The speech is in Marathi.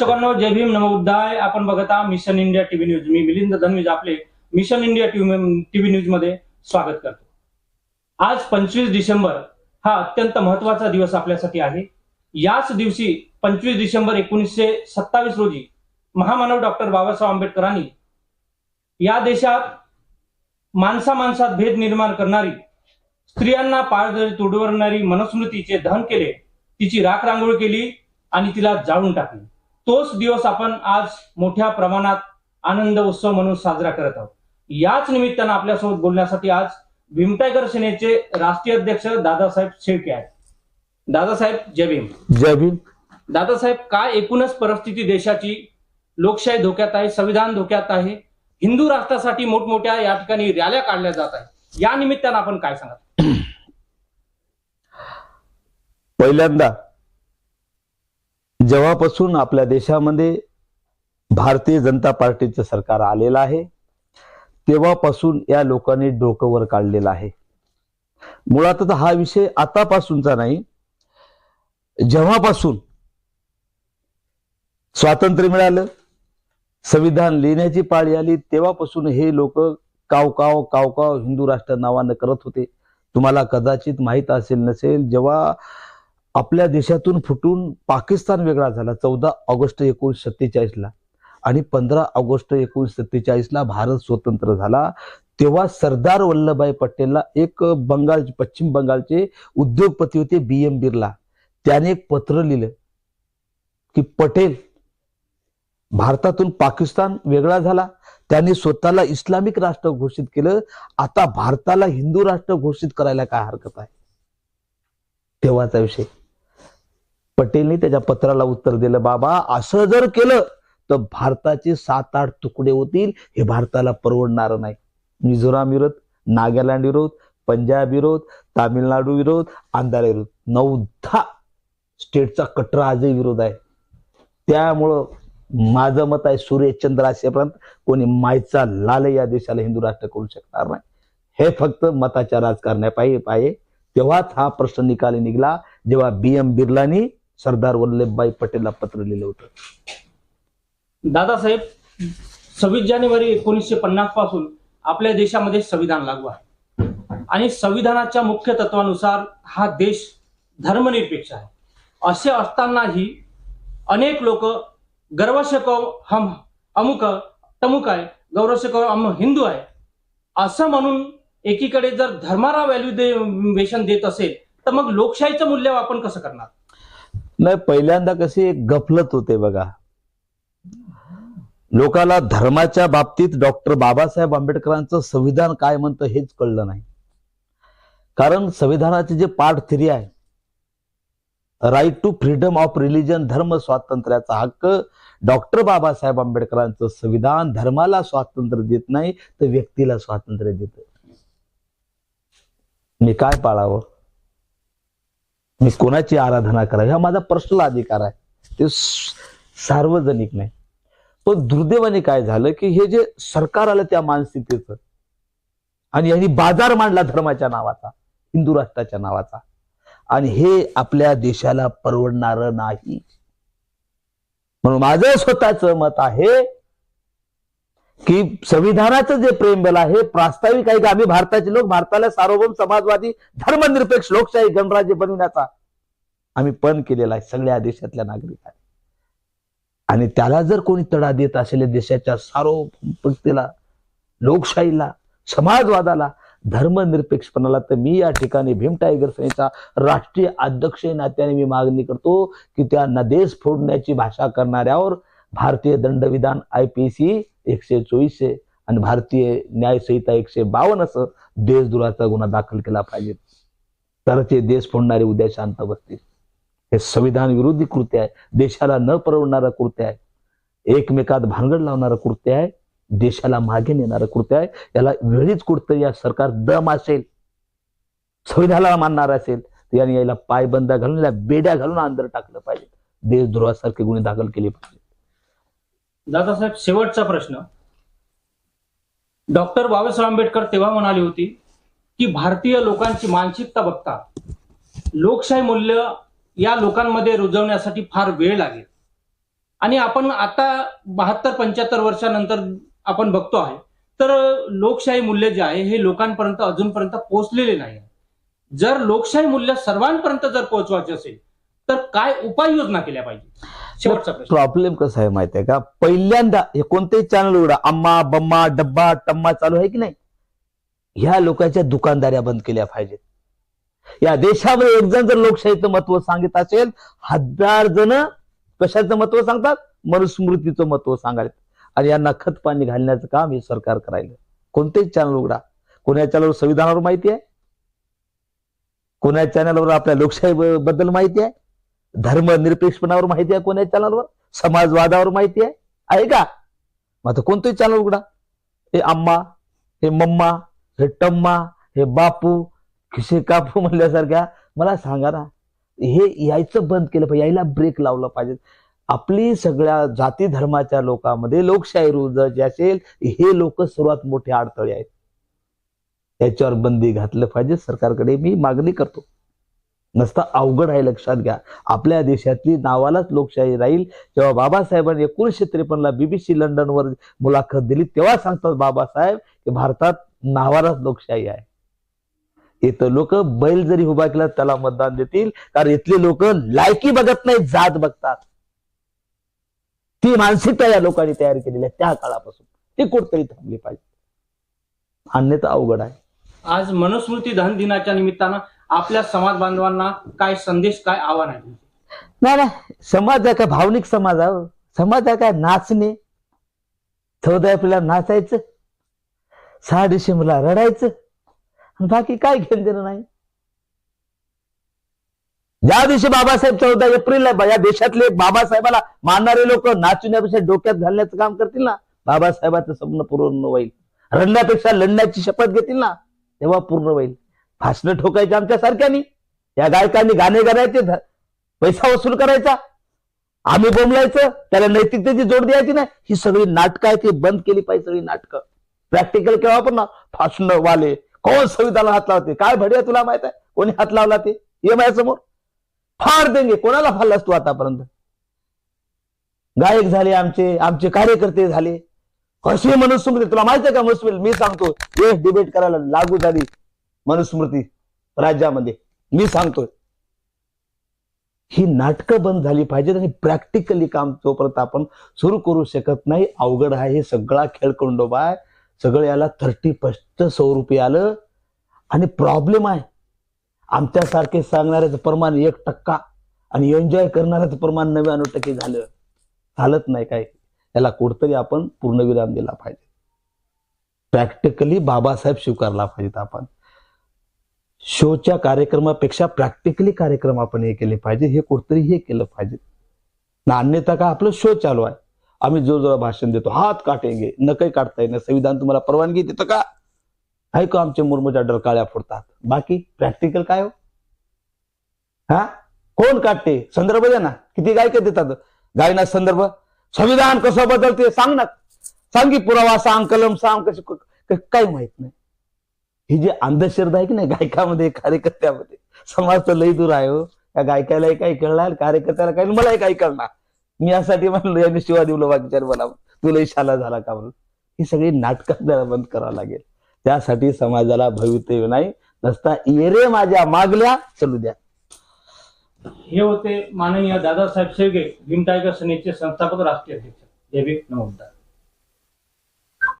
दर्शकांनो जय भीम नमोद्धाय आपण बघत आहात मिशन इंडिया टीव्ही न्यूज. मी मिलिंद धनवीज आपले मिशन इंडिया टीव्ही न्यूजमध्ये स्वागत करतो. आज पंचवीस डिसेंबर हा अत्यंत महत्त्वाचा दिवस आपल्यासाठी आहे. याच दिवशी पंचवीस डिसेंबर एकोणीसशे सत्तावीस रोजी महामानव डॉक्टर बाबासाहेब आंबेडकरांनी या देशात माणसा माणसात भेद निर्माण करणारी स्त्रियांना पाळदळी तुडवणारी मनुस्मृतीचे दहन केले तिची राख रांगोळी केली आणि तिला जाळून टाकली. तोच दिवस आपण आज मोठ्या प्रमाणात आनंद उत्सव म्हणून साजरा करत आहोत. याच निमित्तानं आपल्यासोबत बोलण्यासाठी आज भीमटायगर सेनेचे राष्ट्रीय अध्यक्ष दादासाहेब शेळके आहेत. दादासाहेब जय भीम. जय भीम. दादासाहेब काय एकूणच परिस्थिती देशाची? लोकशाही धोक्यात आहे संविधान धोक्यात आहे. हिंदू राष्ट्रासाठी मोठमोठ्या या ठिकाणी रॅल्या काढल्या जात आहेत. या निमित्तानं आपण काय सांगा पहिल्यांदा जेव्हापासून आपल्या देशामध्ये भारतीय जनता पार्टीचं सरकार आलेलं आहे तेव्हापासून या लोकांनी डोकं वर काढलेलं आहे. मुळातच हा विषय आतापासूनचा नाही जेव्हापासून स्वातंत्र्य मिळालं संविधान लिहिण्याची पाळी आली तेव्हापासून हे लोक काव काव काव काव हिंदू राष्ट्र नावानं करत होते. तुम्हाला कदाचित माहीत असेल नसेल जेव्हा आपल्या देशातून फुटून पाकिस्तान वेगळा झाला. चौदा ऑगस्ट एकोणीसशे सत्तेचाळीसला आणि पंधरा ऑगस्ट एकोणीसशे सत्तेचाळीसला भारत स्वतंत्र झाला. तेव्हा सरदार वल्लभभाई पटेलला एक बंगाल पश्चिम बंगालचे उद्योगपती होते बी एम बिर्ला. त्याने एक पत्र लिहिलं की पटेल भारतातून पाकिस्तान वेगळा झाला. त्याने स्वतःला इस्लामिक राष्ट्र घोषित केलं. आता भारताला हिंदू राष्ट्र घोषित करायला काय हरकत आहे? तेव्हाचा विषय. पटेलने त्याच्या पत्राला उत्तर दिलं बाबा असं जर केलं तर भारताचे सात आठ तुकडे होतील हे भारताला परवडणार नाही. मिझोराम विरोध नागालँड विरोध पंजाब विरोध तामिळनाडू विरोध आंधार विरोध. नऊ दहा स्टेटचा कटरा आजही विरोध आहे. त्यामुळं माझं मत आहे सूर्यचंद्र असेपर्यंत कोणी मायचा लाल या देशाला हिंदू राष्ट्र करू शकणार नाही. हे फक्त मताच्या राजकारण्या पाहिजे तेव्हाच हा प्रश्न निकाली निघाला जेव्हा बी एम बिर्लानी सरदार वल्लभभाई पटेलला पत्र लिहिलं होतं. दादासाहेब सव्वीस जानेवारी एकोणीसशे पन्नासपासून आपल्या देशामध्ये संविधान लागू आहे. आणि संविधानाच्या मुख्य तत्वानुसार हा देश धर्मनिरपेक्ष आहे. असे असतानाही अनेक लोक गर्वशकव हम अमुक तमुक आहे गौरवशकव हम हिंदू आहे. असं म्हणून एकीकडे जर धर्माला व्हॅल्यू दे वेशन देत असेल तर मग लोकशाहीचं मूल्य आपण कसं करणार? नाही पहिल्यांदा कशी एक गफलत होते बघा. लोकाला धर्माच्या बाबतीत डॉक्टर बाबासाहेब आंबेडकरांचं संविधान काय म्हणतं हेच कळलं नाही. कारण संविधानाचे जे पार्ट थ्री आहे right to freedom of religion धर्म स्वातंत्र्याचा हक्क डॉक्टर बाबासाहेब आंबेडकरांचं संविधान धर्माला स्वातंत्र्य देत नाही तर व्यक्तीला स्वातंत्र्य देत. मी काय पाळावं? मी कोणाची आराधना करावी? हा माझा पर्सनल अधिकार आहे. ते सार्वजनिक नाही. पण दुर्दैवाने काय झालं की हे जे सरकार आलं त्या मानसिकतेचं आणि यांनी बाजार मांडला धर्माच्या नावाचा हिंदू राष्ट्राच्या नावाचा आणि हे आपल्या देशाला परवडणार नाही. म्हणून माझं स्वतःच मत आहे की संविधानाचं जे प्रेमबल आहे प्रास्ताविक आहे की आम्ही भारताचे लोक भारताला सार्वभौम समाजवादी धर्मनिरपेक्ष लोकशाही गणराज्य बनविण्याचा आम्ही पण केलेला आहे सगळ्या देशातल्या नागरिकांनी. आणि त्याला जर कोणी तडा देत असेल देशाच्या सार्वभौमतेला लोकशाहीला समाजवादाला धर्मनिरपेक्षपणाला तर मी या ठिकाणी भीम टायगर सेनेचा राष्ट्रीय अध्यक्ष नात्याने मी मागणी करतो की त्या नदेश फोडण्याची भाषा करणाऱ्यावर भारतीय दंडविधान आय पी सी एकशे चोवीसशे आणि भारतीय न्यायसंहिता एकशे बावन्न असं देशद्रोहाचा गुन्हा दाखल केला पाहिजे. तर ते देश फोडणारे उद्या शांत बसतील. हे संविधान विरोधी कृत्य आहे. देशाला न परवडणारं कृत्य आहे. एकमेकात भानगड लावणारं कृत्य आहे. देशाला मागे नेणारं कृत्य आहे. याला वेळीच कुठतं या सरकार दम असेल संविधानाला मानणार असेल तर याने याला पायबंदा घालून याला बेड्या घालून अंदर टाकलं पाहिजे. देशद्रोहासारखे गुन्हे दाखल केले पाहिजे. दादासाहेब शेवटचा प्रश्न. डॉक्टर बाबासाहेब आंबेडकर तेव्हा म्हणाली होती की भारतीय लोकांची मानसिकता बघता लोकशाही मूल्य या लोकांमध्ये रुजवण्यासाठी फार वेळ लागेल. आणि आपण आता बहात्तर पंच्याहत्तर वर्षानंतर आपण बघतो आहे तर लोकशाही मूल्य जे आहे हे लोकांपर्यंत अजूनपर्यंत पोहोचलेले नाही जर लोकशाही मूल्य सर्वांपर्यंत जर पोहोचवायचे असेल तर काय उपाययोजना केल्या पाहिजे? शेवटचा प्रश्न. प्रॉब्लेम कसा आहे माहिती आहे का? पहिल्यांदा हे कोणतेही चॅनल उघडा. अम्मा बम्मा डब्बा टम्मा चालू आहे की नाही? ह्या लोकांच्या दुकानदाऱ्या बंद केल्या पाहिजेत. या देशामध्ये एक जण जर लोकशाहीचं महत्त्व सांगित असेल हजार जण कशाचं महत्त्व सांगतात? मनुस्मृतीचं महत्त्व सांगायला आणि यांना खत पाणी घालण्याचं काम हे सरकार करायला कोणतेही चॅनल उघडा. कोण्या चॅनलवर संविधानावर माहिती आहे? कोण्या चॅनलवर आपल्या लोकशाही बद्दल माहिती आहे? धर्मनिरपेक्षपणावर माहिती आहे कोण्या चॅनलवर? समाजवादावर माहिती आहे. आहे का? मग आता कोणतंही चॅनल उघडा. हे अम्मा हे मम्मा हे टम्मा हे बापू खिशे कापू म्हणल्यासारख्या मला सांगा ना हे यायचं बंद केलं पाहिजे यायला ब्रेक लावलं पाहिजे. आपली सगळ्या जाती धर्माच्या लोकांमध्ये लोकशाही रुजायची असेल हे लोक सर्वात मोठे अडथळे आहेत. याच्यावर बंदी घातलं पाहिजे. सरकारकडे मी मागणी करतो. नसता अवघड आहे लक्षात घ्या. आपल्या देशातली नावालाच लोकशाही राहील. जेव्हा बाबासाहेबांनी एकोणीसशे त्रेपन्नला बीबीसी लंडनवर मुलाखत दिली तेव्हा सांगतात बाबासाहेब की भारतात नावालाच लोकशाही आहे. इथं लोक बैल जरी उभा केला त्याला मतदान देतील. कारण इथले लोक लायकी बघत नाही जात बघतात. ती मानसिकता या लोकांनी तयार केलेली आहे त्या काळापासून. ती कुठतरी थांबली पाहिजे. अन्यथा अवघड आहे. आज मनुस्मृती दहन दिनाच्या निमित्तानं आपल्या समाज बांधवांना काय संदेश काय आव्हान आहे? नाही समाज आहे काय भावनिक समाज आहे हो. समाज आहे काय नाचणे? चौदा एप्रिलला नाचायचं. सहा डिसेंबरला रडायचं. आणि बाकी काय घेणं देणं नाही. ज्या दिवशी बाबासाहेब चौदा एप्रिलला या देशातले बाबासाहेबाला मानणारे लोक नाचण्यापेक्षा डोक्यात घालण्याचं काम करतील ना बाबासाहेबाचं स्वप्न पूर्ण होईल. रडण्यापेक्षा लढण्याची शपथ घेतील ना तेव्हा पूर्ण होईल. भाषणं ठोकायची आमच्या सारख्यानी. या गायकांनी गाणे गायचे पैसा वसूल करायचा. आम्ही बोंबलायचं त्याला नैतिकतेची जोड द्यायची नाही. ही सगळी नाटकं आहेत ती बंद केली पाहिजे सगळी नाटकं. प्रॅक्टिकल केव्हा पण ना फासणं वाले कोण संविधानाला हात लावते? काय भडिया तुला माहीत आहे? कोणी हात लावला ते? ये माझ्यासमोर. फार देंगे. कोणाला फाडलास तू आतापर्यंत? गायक झाले आमचे आमचे कार्यकर्ते झाले. कसे मनुस्मृती तुला माहिती आहे का मनुस्मृती मी सांगतो एक डिबेट करायला लागू झाली. मनुस्मृती राज्यामध्ये. मी सांगतोय. ही नाटकं बंद झाली पाहिजेत आणि प्रॅक्टिकली काम जोपर्यंत आपण सुरू करू शकत नाही अवघड आहे हे सगळा खेळ कोंडोबा आहे. सगळं याला थर्टी फर्स्ट स्वरूपी आलं आणि प्रॉब्लेम आहे. आमच्यासारखे सांगणाऱ्याचं प्रमाण एक टक्का आणि एन्जॉय करणाऱ्याचं प्रमाण नव्याण्णव टक्के झालं. चालत नाही काय. याला कुठतरी आपण पूर्णविराम दिला पाहिजे. प्रॅक्टिकली बाबासाहेब स्वीकारला पाहिजेत आपण. शोच्या कार्यक्रमापेक्षा प्रॅक्टिकली कार्यक्रम आपण हे केले पाहिजे हे कुठतरी हे केलं पाहिजे. ना अन्यथा का आपलं शो चालू आहे. आम्ही जोर जोर भाषण देतो हात काटेंगे न काही काढता येणार संविधान तुम्हाला परवानगी देतं का? ऐकू आमचे मुरमुच्या डरकाळ्या फोडतात? बाकी प्रॅक्टिकल काय हो? हा? कोण काढते संदर्भ द्या ना. किती गायक देतात? गायना संदर्भ? संविधान कसं बदलते? सांग ना. सांग पुरावा सांग कलम सांग कशी काही माहीत नाही. ही जी अंधश्रद्धा आहे की नाही गायकामध्ये कार्यकर्त्यामध्ये? समाज तर लई दूर आहे हो. या गायकालाही काही कळणार कार्यकर्त्याला काही मलाही काही कळणार. मी यासाठी म्हणलो यांनी शिवा दिवलं बाकीच्या मला तुला शाला झाला का म्हणून? ही सगळी नाटकं जरा बंद करावं लागेल. त्यासाठी समाजाला भवितव्य नाही. नसता येरे माझ्या मागल्या चलू द्या. हे होते माननीय दादासाहेब शेळके भीम टायगर सेनेचे संस्थापक राष्ट्रीय अध्यक्ष. देवी नमस्कार